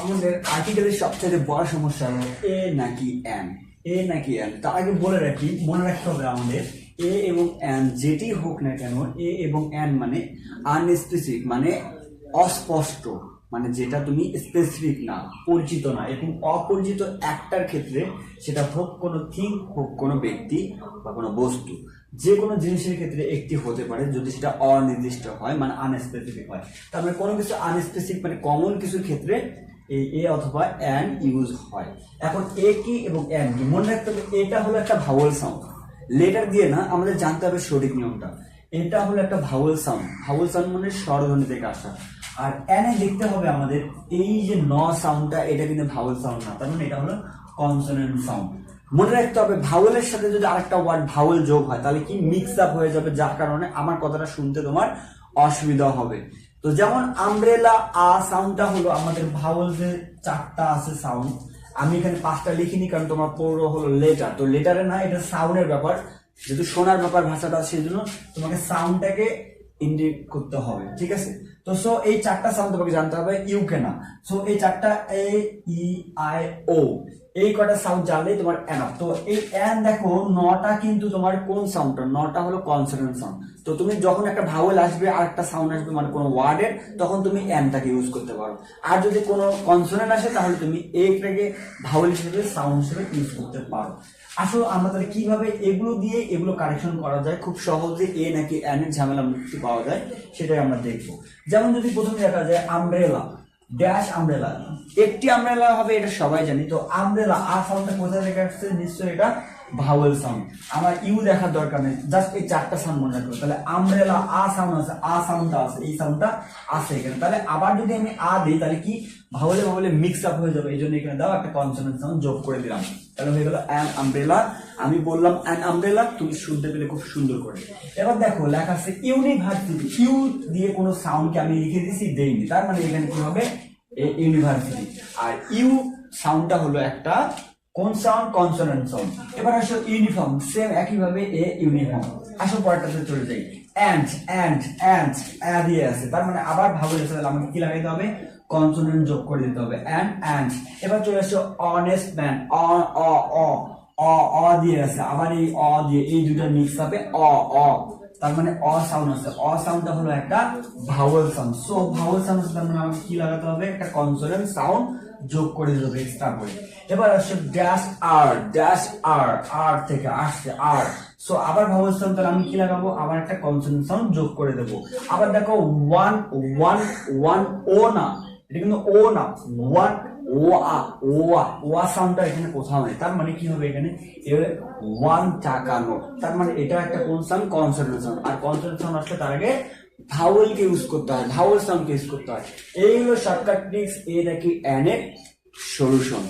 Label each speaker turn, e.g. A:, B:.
A: আমাদের আর্টিকেলের সবচেয়ে বড় সমস্যা হলো এ নাকি এন এ নাকি এন তার আগে বলে রাখি, মনে রাখতে হবে আমাদের এ এবং এন যেটি হোক না কেন এ এবং এন মানে আনস্পেসিফিক মানে অস্পষ্ট মানে যেটা তুমি স্পেসিফিক না, পরিচিত না, এবং অপরিচিত একটার ক্ষেত্রে সেটা হোক কোনো থিং হোক কোনো ব্যক্তি বা কোনো বস্তু যে কোনো জিনিসের ক্ষেত্রে একটি হতে পারে, যদি সেটা অনির্দিষ্ট হয় মানে আনস্পেসিফিক হয়। তার মানে কোনো কিছু আনস্পেসিফিক মানে কমন কিছুর ক্ষেত্রে এই এ অথবা অ্যান ইউজ হয়। এখন এ কি এবং অ্যান কি মনে রাখতে হবে, এটা হলো একটা ভাওয়াল সাউন্ড লেটার দিয়ে না, আমাদের জানতে হবে সঠিক নিয়মটা। এটা হলো একটা ভাওয়াল সাউন্ড ভাওয়াল সাউন্ড মানে স্বরধ্বনি থেকে আসা। আর এনে দেখতে হবে আমাদের, এই যে ন সাউন্ডটা এটা কিন্তু ভাওয়াল সাউন্ড না। তার মানে এটা হলো কনসোনেন্ট সাউন্ড মনে রাখতে হবে ভাওয়েলের সাথে যদি আরেকটা ওয়ার্ড ভাওয়েল যোগ হয়, তাহলে কি মিক্স আপ হয়ে যাবে? যার কারণে আমার কথাটা শুনতে তোমার অসুবিধা হবে। তো যেমন আমব্রেলা আ সাউন্ডটা হলো আমাদের ভাওল যে চারটা আছে সাউন্ড আমি এখানে পাঁচটা লিখিনি কারণ তোমার পড়ো হলো লেটার তো লেটারে না, এটা সাউন্ডের ব্যাপার, যেহেতু শোনার ব্যাপার ভাষাটা, সেই জন্য তোমাকে সাউন্ডটাকে ইন্ডিকেট করতে হবে, ঠিক আছে? তো সো এই চারটা সাউন্ড তোমাকে জানতে হবে ইউকে না সো এই চারটা এ ই আই ও এই কটা সাউন্ড জানলেই তোমার এনাফ তো এই এন দেখো, নটা কিন্তু তোমার কোন সাউন্ডটা নটা হলো কনসোনেন্ট সাউন্ড তো তুমি যখন একটা ভাওয়েল আসবে আর একটা সাউন্ড আসবে মানে কোনো ওয়ার্ডের তখন তুমি এনটাকে ইউজ করতে পারো। আর যদি কোনো কনসোনেন্ট আসে, তাহলে তুমি এইটাকে ভাওয়েল হিসেবে সাউন্ড হিসেবে ইউজ করতে পারো। আসলে আমরা তাহলে কীভাবে এগুলো দিয়ে এগুলো কারেকশন করা যায়? খুব সহজে এ নাকি এন এর ঝামেলা মুক্তি পাওয়া যায়, সেটাই আমরা দেখব। যেমন যদি প্রথমে দেখা যায় আমব্রেলা ড্যাশ আমব্রেলা একটি আমব্রেলা হবে এটা সবাই জানি, তো আমব্রেলা আর ফলটা কোথায় থেকে আসছে নিশ্চয়ই এটা ভাওয়েল সাউন্ড আমার ইউ দেখার দরকার নেই জাস্ট এই চারটা সাউন্ড মনে রাখব তাহলে আমব্রেলা আ সাউন্ড আছে, আ সাউন্ডটা আছে, এই সাউন্ডটা আছে এখানে। তাহলে আবার যদি আমি আ দিই, তাহলে কি? ভাওয়েলে ভাওয়েলে মিক্স আপ হয়ে যাবে। এই জন্য এখানে দাও একটা কনসোনেন্ট সাউন্ড যোগ করে দিলাম। তাহলে হয়ে গেল অ্যান আমব্রেলা আমি বললাম অ্যান আমব্রেলা তুমি শুনতে পেলে খুব সুন্দর করে। এবার দেখো, লেখা আছে ইউনিভার্সিটি ইউ দিয়ে কোনো সাউন্ডকে আমি লিখে দিয়েছি দেইনি। তার মানে এখানে কি হবে? ইউনিভার্সিটি আর ইউ সাউন্ডটা হলো একটা কোন সাউন্ড কনসোনেন্ট সাউন্ড এবার আসো ইউনিফর্ম সেম একইভাবে এ ইউনিফর্ম আসো পরেরটাতে চলে যাই। অ্যান্ড অ্যান্ড অ্যান্ড অ্যা দিয়ে আছে। তার মানে আবার ভাবে তাহলে আমাকে কি লাগাইতে হবে? কনসোনেন্ট যোগ করে দিতে হবে। অ্যান্ড অ্যান্ড এবার চলে আসো অনেস্ট ম্যান অ অ অ অ দিয়ে আছে। আবার এই অ দিয়ে, এই দুটো মিক্স হবে অ অ। তার মানে অ সাউন্ড আছে অ সাউন্ডটা হলো একটা vowel sound so vowel sound তার মানে আমাকে কি লাগাতে হবে? একটা কনসোনেন্ট সাউন্ড যোগ করে দিতে হবে এক্সট্রা করে। এবার আসছে ড্যাশ আর ড্যাশ আর আর থেকে আসছে আর সো আবার ভাওয়েল সাউন্ড তাহলে আমি কি লাগাবো? আবার একটা কনসোনেন্ট সাউন্ড যোগ করে দেবো। আবার দেখো ওয়ান ওয়ান ওয়ান ও না। এটা কিন্তু ও না। ওয়ান ও আ ও আ ও আ সাউন্ডটা এখানে কোথাও নেই। তার মানে কি হবে এখানে? ওয়ান টাকা নোট তার মানে এটা একটা কোন সাউন্ড কনসোনেন্ট সাউন্ড আর কনসোনেন্ট সাউন্ড আসলে তার আগে ভাওয়েলকে ইউজ করতে হয় ভাওয়েল সাউন্ডকে ইউজ করতে হয়। এই হলো শর্টকাট ট্রিক্স এ নাকি এর সলিউশন